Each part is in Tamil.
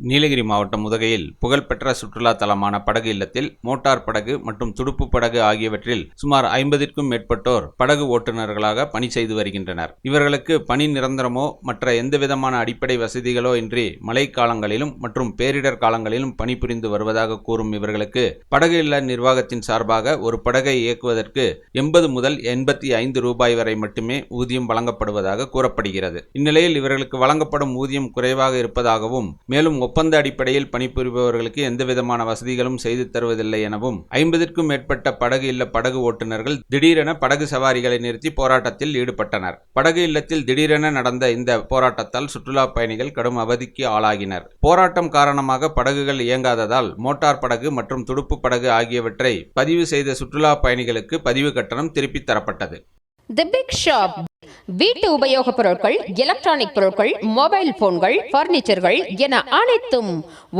நீலகிரி மாவட்டம் உதகையில் புகழ்பெற்ற சுற்றுலா தலமான படகு இல்லத்தில் மோட்டார் படகு மற்றும் துடுப்பு படகு ஆகியவற்றில் சுமார் ஐம்பதிற்கும் மேற்பட்டோர் படகு ஓட்டுநர்களாக பணி செய்து வருகின்றனர். இவர்களுக்கு பணி நிரந்தரமோ மற்ற எந்தவிதமான அடிப்படை வசதிகளோ இன்றி மழை காலங்களிலும் மற்றும் பேரிடர் காலங்களிலும் பணிபுரிந்து வருவதாக கூறும் இவர்களுக்கு படகு இல்ல நிர்வாகத்தின் சார்பாக ஒரு படகை இயக்குவதற்கு எண்பது முதல் எண்பத்தி ஐந்து ரூபாய் வரை மட்டுமே ஊதியம் வழங்கப்படுவதாக கூறப்படுகிறது. இந்நிலையில் இவர்களுக்கு வழங்கப்படும் ஊதியம் குறைவாக இருப்பதாகவும் மேலும் ஒப்பந்த அடிப்படையில் பணிபுரிபவர்களுக்கு எந்தவிதமான வசதிகளும் செய்து தருவதில்லை எனவும் ஐம்பதிற்கும் மேற்பட்ட படகு இல்ல படகு ஓட்டுநர்கள் திடீரென படகு சவாரிகளை நிறுத்தி போராட்டத்தில் ஈடுபட்டனர். படகு இல்லத்தில் திடீரென நடந்த இந்த போராட்டத்தால் சுற்றுலா பயணிகள் கடும் அவதிக்கு ஆளாகினர். போராட்டம் காரணமாக படகுகள் இயங்காததால் மோட்டார் படகு மற்றும் துடுப்பு படகு ஆகியவற்றை பதிவு செய்த சுற்றுலா பயணிகளுக்கு பதிவு கட்டணம் திருப்பித் தரப்பட்டது. தி பிக் ஷாப் வீட்டு உபயோகப் பொருட்கள் எலக்ட்ரானிக் பொருட்கள் மொபைல் போன்கள் பர்னிச்சர்கள் என அனைத்தும்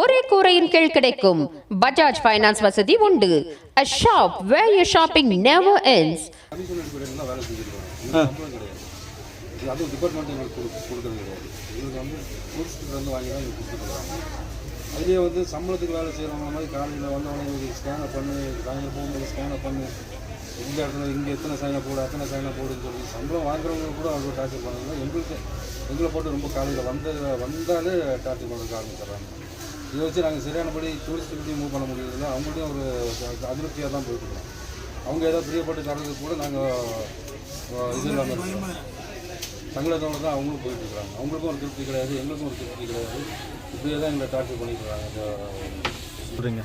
ஒரே கூரையின் கீழ் கிடைக்கும். பஜாஜ் ஃபைனான்ஸ் வசதி உண்டு. A shop where your shopping never ends. அதுவும் டிபார்ட்மெண்ட் எங்களுக்கு கொடுக்குறது கிடையாது இவங்க வந்து டூரிஸ்ட்டு வந்து வாங்கி தான் அதுலேயே வந்து சம்பளத்துக்கு வேலை செய்கிறவங்க மாதிரி காலையில் வந்தவொடனே ஸ்கேனை பண்ணி சாயங்காலம் போகும்போது ஸ்கேனை பண்ணி இங்கே இடத்துல இங்கே எத்தனை சைனை போடு அத்தனை சைனை போடுன்னு சொல்லி சம்பளம் வாங்குறவங்க கூட அவ்வளோ டார்ச்சர் பண்ணுறாங்க எங்களுக்கு எங்களை போட்டு ரொம்ப காலையில் வந்த வந்தாலே டார்ச்சர் பண்ணுறதுக்கு ஆரம்பிச்சிடுறாங்க இதை வச்சு நாங்கள் சரியானபடி டூரிஸ்ட்டுக்கிட்டையும் மூவ் பண்ண முடியறதில்ல அவங்கள்ட்டையும் ஒரு அதிருப்தியாக தான் போயிட்டுருக்கோம் அவங்க ஏதாவது பிரியப்பட்டு தரதுக்கு கூட நாங்கள் இது இல்லாமல் இருக்கோம். தான் அவங்களும் போயிட்டுருக்குறாங்க அவங்களுக்கும் ஒரு திருப்தி கிடையாது எங்களுக்கும் ஒரு திருப்தி கிடையாது. இப்படியே தான் எங்களை டார்ச்சர் பண்ணிட்டு இருக்காங்க.